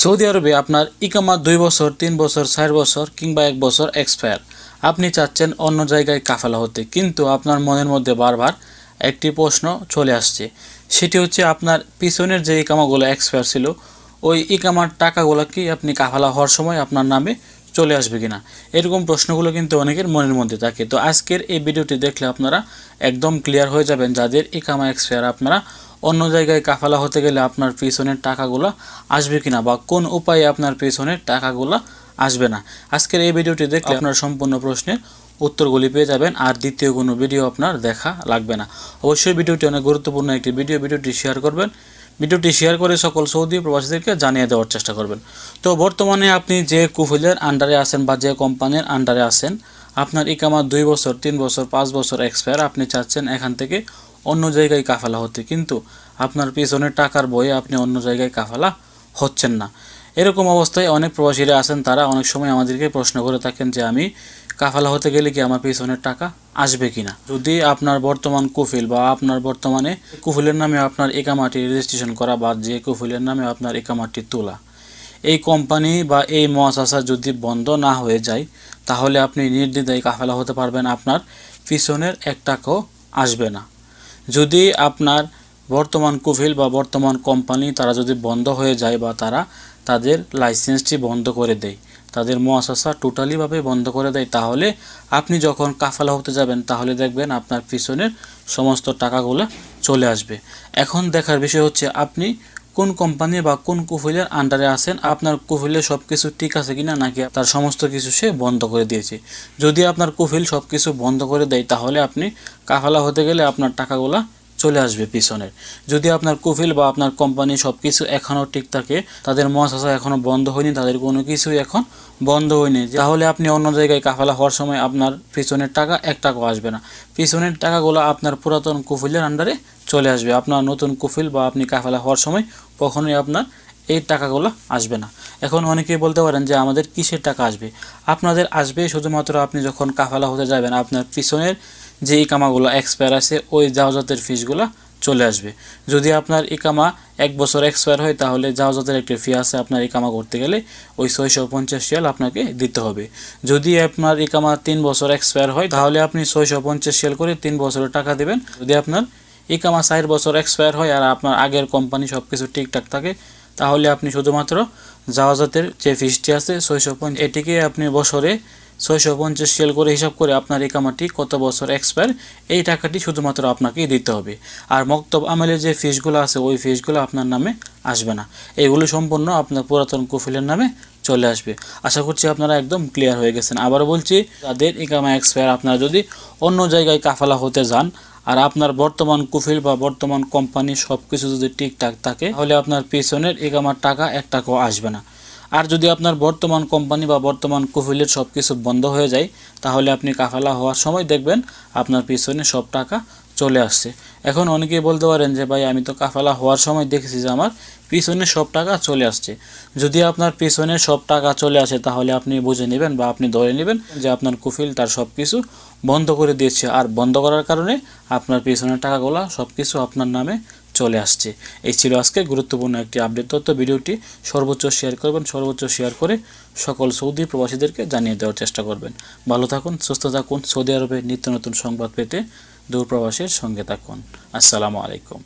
Saudi আরবে আপনার ইকামা দুই বছর, তিন বছর, চার বছর কিংবা এক বছর এক্সপায়ার আপনি চাচ্ছেন অন্য জায়গায় কাফালা হতে, কিন্তু আপনার মনের মধ্যে বারবার একটি প্রশ্ন চলে আসছে। সেটি হচ্ছে আপনার পিছনের যে ইকামাগুলো এক্সপায়ার ছিল, ওই ইকামার টাকাগুলো কি আপনি কাফালা হওয়ার সময় আপনার নামে চলে আসবে কিনা? এরকম প্রশ্নগুলো কিন্তু অনেকের মনের মধ্যে থাকে। তো আজকের এই ভিডিওটি দেখলে আপনারা একদম ক্লিয়ার হয়ে যাবেন যাদের ইকামা এক্সপায়ার আপনারা অন্য জায়গায় কাফালা হতে গেলে আপনার পিছনের টাকাগুলো আসবে কিনা বা কোন উপায়ে আপনার পিছনের টাকাগুলো আসবে না। আজকের এই ভিডিওটি দেখলে আপনার সম্পূর্ণ প্রশ্নের উত্তরগুলি পেয়ে যাবেন আর দ্বিতীয় কোনো ভিডিও আপনার দেখা লাগবে না। অবশ্যই ভিডিওটি অনেক গুরুত্বপূর্ণ একটি ভিডিও। ভিডিওটি শেয়ার করবেন। ভিডিওটি শেয়ার করে সকল সৌদি প্রবাসীদেরকে জানিয়ে দেওয়ার চেষ্টা করবেন। তো বর্তমানে আপনি যে কুফিলের আন্ডারে আছেন বা যে কোম্পানির আন্ডারে আছেন আপনার ইকামা দুই বছর তিন বছর পাঁচ বছর এক্সপায়ার আপনি চাচ্ছেন এখান থেকে অন্য জায়গায় কাফালা হতে, কিন্তু আপনার পিছনের টাকার বইয়ে আপনি অন্য জায়গায় কাফালা হচ্ছেন না। এরকম অবস্থায় অনেক প্রবাসীরা আছেন, তারা অনেক সময় আমাদেরকে প্রশ্ন করে থাকেন যে, আমি কাফালা হতে গেলে কি আমার পিছনের টাকা আসবে কি না যদি আপনার বর্তমান কুফিল বা আপনার বর্তমানে কুফিলের নামে আপনার একামাটি রেজিস্ট্রেশন করা বা যে কুফিলের নামে আপনার একামাটি তোলা, এই কোম্পানি বা এই মহাশাসা যদি বন্ধ না হয়ে যায়, তাহলে আপনি নির্দ্বিধায় কাফেলা হতে পারবেন, আপনার পিছনের এক টাকাও আসবে না। যদি আপনার বর্তমান কোভিল বা বর্তমান কোম্পানি তারা যদি বন্ধ হয়ে যায় বা তারা তাদের লাইসেন্সটি বন্ধ করে দেয়, তাদের মহাশাসা টোটালিভাবে বন্ধ করে দেয়, তাহলে আপনি যখন কাফালা হতে যাবেন, তাহলে দেখবেন আপনার পিছনের সমস্ত টাকাগুলো চলে আসবে। এখন দেখার বিষয় হচ্ছে, আপনি কোন কোম্পানি বা কোন কুফিলের আন্ডারে আছেন, আপনার কুফিলে সব কিছু ঠিক আছে কিনা নাকি তার সমস্ত কিছু সে বন্ধ করে দিয়েছে। যদি আপনার কুফিল সব কিছু বন্ধ করে দেয়, তাহলে আপনি কাফালা হতে গেলে আপনার টাকাগুলা চলে আসবে পিছনের। যদি আপনার কুফিল বা আপনার কোম্পানি সব কিছু এখনও ঠিক থাকে, তাদের মহাশাসা এখনও বন্ধ হয়নি, তাদের কোনো কিছুই এখন বন্ধ হয়নি, তাহলে আপনি অন্য জায়গায় কাফালা হওয়ার সময় আপনার পিছনের টাকা এক টাকাও আসবে না। পিছনের টাকাগুলো আপনার পুরাতন কুফিলের আন্ডারে চলে আসবে। আপনার নতুন কুফিল বা আপনি কাফেলা হওয়ার সময় কখনোই আপনার এই টাকাগুলো আসবে না। এখন অনেকেই বলতে পারেন যে আমাদের কিসের টাকা আসবে? আপনাদের আসবে শুধুমাত্র আপনি যখন কাফালা হতে যাবেন, আপনার পিছনের যে ইকামাগুলো এক্সপায়ার আছে, ওই জাহাজতের ফিসগুলো চলে আসবে। যদি আপনার ইকামা এক বছর এক্সপায়ার হয়, তাহলে জাহাজতের একটি ফি আছে আপনার ইকামা করতে গেলে ওই ছয়শো পঞ্চাশ শিয়াল আপনাকে দিতে হবে। যদি আপনার ইকামা তিন বছর এক্সপায়ার হয়, তাহলে আপনি ছয়শো পঞ্চাশ শিয়াল করে তিন বছরের টাকা দেবেন। যদি আপনার ইকামা চার বছর এক্সপায়ার হয় আর আপনার আগের কোম্পানি সব কিছু ঠিকঠাক থাকে, তাহলে আপনি শুধুমাত্র জাহাজতের যে ফিসটি আছে ছয়শো পঞ্চাশ, এটিকে আপনি বছরে ছয়শো পঞ্চাশ সেল করে হিসাব করে আপনার এই কামাটি কত বছর এক্সপায়ার এই টাকাটি শুধুমাত্র আপনাকেই দিতে হবে। আর মক্তব আমেলের যে ফিসগুলো আছে, ওই ফিসগুলো আপনার নামে আসবে না। এগুলো সম্পূর্ণ আপনার পুরাতন কুফিলের নামে চলে আসবে। আশা করছি আপনারা একদম ক্লিয়ার হয়ে গেছেন। আবার বলছি তাদের ইকামা এক্সপায়ার আপনারা যদি অন্য জায়গায় কাফালা হতে যান আর আপনার বর্তমান কুফিল বা বর্তমান কোম্পানি সব কিছু যদি ঠিকঠাক থাকে, তাহলে আপনার পিছনের এগামার টাকা এক টাকাও আসবে না। আর যদি আপনার বর্তমান কোম্পানি বা বর্তমান কুফিলের সব কিছু বন্ধ হয়ে যায়, তাহলে আপনি কাফালা হওয়ার সময় দেখবেন আপনার পিছনে সব টাকা চলে আসছে। এখন অনেকেই বলতে পারেন যে, ভাই, আমি তো কাফালা হওয়ার সময় দেখেছি যে আমার পিছনে সব টাকা চলে আসছে। যদি আপনার পিছনে সব টাকা চলে আসে, তাহলে আপনি বুঝে নেবেন বা আপনি ধরে নেবেন যে আপনার কুফিল তার সব কিছু বন্ধ করে দিয়েছে। আর বন্ধ করার কারণে আপনার পিছনের টাকাগুলো সব কিছু আপনার নামে চলে আসছে। এই ছিল আজকে গুরুত্বপূর্ণ একটি আপডেট তথ্য। ভিডিওটি সর্বোচ্চ শেয়ার করবেন, সর্বোচ্চ শেয়ার করে সকল সৌদি প্রবাসীদেরকে জানিয়ে দেওয়ার চেষ্টা করবেন। ভালো থাকুন, সুস্থ থাকুন। সৌদি আরবে নিত্য নতুন সংবাদ পেতে দূরপ্রবাসের সঙ্গে থাকুন। আসসালামু আলাইকুম।